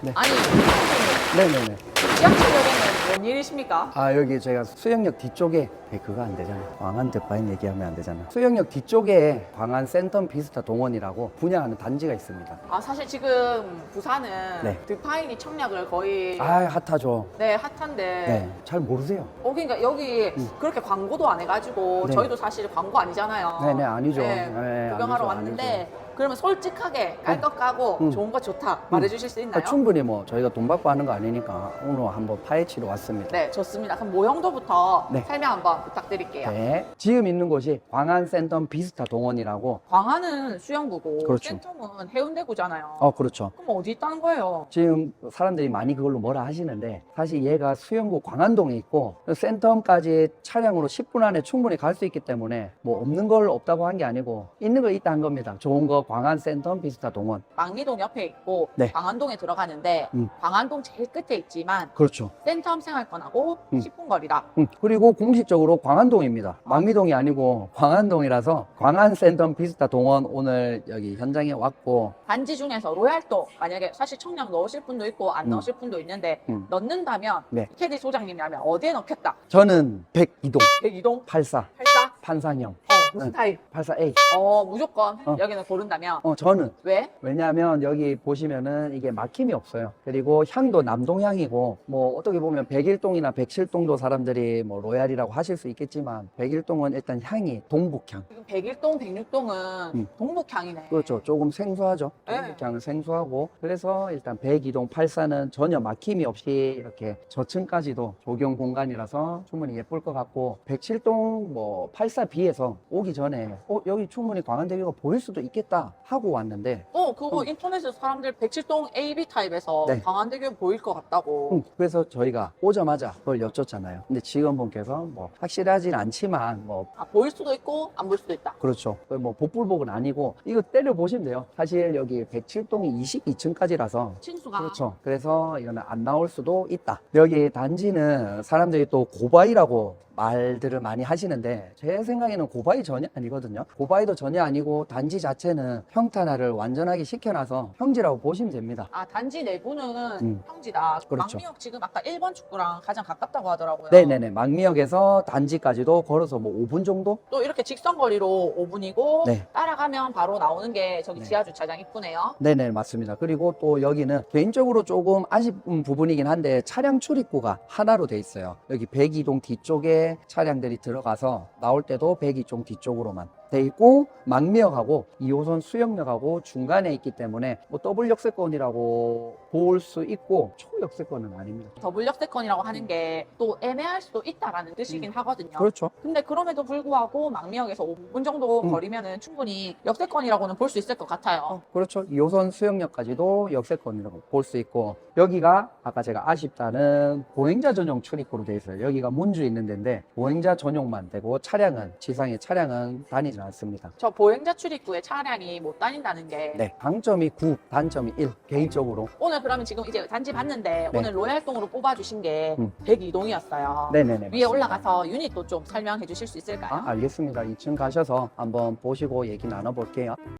네. 아니, 네네네. 지하철역에는 웬 일이십니까? 아 여기 제가 수영역 뒤쪽에 네, 그거 안 되잖아. 광안 득바인 얘기하면 안 되잖아. 수영역 뒤쪽에 광안 센텀 비스타 동원이라고 분양하는 단지가 있습니다. 아, 사실 지금 부산은 네. 득파인이 청약을 거의 아 핫하죠. 네, 핫한데 네, 잘 모르세요. 어, 그러니까 여기 음. 그렇게 광고도 안 해가지고 네. 저희도 사실 광고 아니잖아요. 네네 아니죠. 네, 네, 구경하러 아니죠, 왔는데 아니죠. 그러면 솔직하게 깔 네. 것 까고 음. 좋은 거 좋다 말해주실 수 있나요? 그러니까 충분히 뭐 저희가 돈 받고 하는 거 아니니까 오늘 한번 파헤치러 왔습니다. 네, 좋습니다. 그럼 모형도부터 네. 설명 한번 부탁드릴게요. 네. 지금 있는 곳이 광안 센텀 비스타 동원이라고. 광안은 수영구고 그렇죠. 센텀은 해운대구잖아요. 어 그렇죠. 그럼 어디 있다는 거예요? 지금 사람들이 많이 그걸로 뭐라 하시는데 사실 얘가 수영구 광안동에 있고 센텀까지 차량으로 10분 안에 충분히 갈 수 있기 때문에 뭐 없는 걸 없다고 한 게 아니고 있는 거 있다 한 겁니다. 좋은 거 광안 센텀 비스타 동원. 망리동 옆에 있고 네. 광안동에 들어가는데 음. 광안동 제일 끝에 있지만 그렇죠. 센텀 생활권하고 음. 10분 거리다. 음, 그리고 공식적으로 광안동입니다. 망미동이 아니고 광안동이라서 광안 센텀 비스타 동원 오늘 여기 현장에 왔고 단지 중에서 로얄도 만약에 사실 청량 넣으실 분도 있고 안 음. 넣으실 분도 있는데 음. 넣는다면 네. 캐디 소장님이라면 어디에 넣겠다? 저는 102동 102동 84 84 판상형 어, 무슨 네. 타입? 84A 어 무조건 어. 여기는 고른다면 어 저는 왜? 왜냐하면 여기 보시면은 이게 막힘이 없어요. 그리고 향도 남동향이고 뭐 어떻게 보면 백일동이나 백칠동도 사람들이 뭐 로얄이라고 하실 수 있겠지만 백일동은 일단 향이 동북향. 지금 101동, 106동은 음. 동북향이네. 그렇죠. 조금 생소하죠. 네. 동북향은 생소하고 그래서 일단 102동 84는 전혀 막힘이 없이 이렇게 저층까지도 조경 공간이라서 충분히 예쁠 것 같고 107동 뭐 84B에서 오기 전에 어 여기 충분히 광안대교가 보일 수도 있겠다 하고 왔는데 어 그거 음. 인터넷에서 사람들 107동 AB 타입에서 네. 광안대교 보일 것 같다고. 음, 그래서 저희가 오자마자 그걸 여쭸잖아요. 근데 직원분께서 뭐 확실하진 않지만 뭐 아 보일 수도 있고 안 보일 수도 있다. 그렇죠. 거의 뭐 복불복은 아니고 이거 때려 보시면 돼요. 사실 여기 107동이 22층까지라서 층수가 그렇죠. 그래서 이거는 안 나올 수도 있다. 여기 단지는 사람들이 또 고바이라고 말들을 많이 하시는데 제 생각에는 고바이 전혀 아니거든요. 고바이도 전혀 아니고 단지 자체는 평탄화를 완전하게 시켜놔서 평지라고 보시면 됩니다. 아 단지 내부는 음. 평지다. 그렇죠. 망미역 지금 아까 1번 축구랑 가장 가깝다고 하더라고요. 네네네. 망미역에서 단지까지도 걸어서 뭐 5분 정도? 또 이렇게 직선 거리로 5분이고 네. 따라가면 바로 나오는 게 저기 네. 지하 주차장 이쁘네요. 네네 맞습니다. 그리고 또 여기는 개인적으로 조금 아쉬운 부분이긴 한데 차량 출입구가 하나로 돼 있어요. 여기 102동 뒤쪽에 차량들이 들어가서 나올 때도 102동 뒤쪽으로만 돼 있고 망미역하고 2호선 수영역하고 중간에 있기 때문에 뭐 더블 역세권이라고 볼 수 있고 초역세권은 아닙니다. 더블 역세권이라고 하는 게 또 애매할 수도 있다라는 뜻이긴 하거든요. 그렇죠. 근데 그럼에도 불구하고 망미역에서 5분 정도 음. 거리면은 충분히 역세권이라고는 볼 수 있을 것 같아요. 그렇죠. 2호선 수영역까지도 역세권이라고 볼 수 있고 여기가 아까 제가 아쉽다는 보행자 전용 출입구로 되어 있어요. 여기가 문주 있는 데인데 보행자 전용만 되고 차량은 지상의 차량은 다니지 않습니다. 저 보행자 출입구에 차량이 못 다닌다는 게 네, 강점이 9, 단점이 1 개인적으로. 오늘 그러면 지금 이제 단지 봤는데 네. 오늘 로얄동으로 뽑아주신 게 음. 102동이었어요. 네네네. 위에 맞습니다. 올라가서 유닛도 좀 설명해 주실 수 있을까요? 아, 알겠습니다. 2층 가셔서 한번 보시고 얘기 나눠볼게요.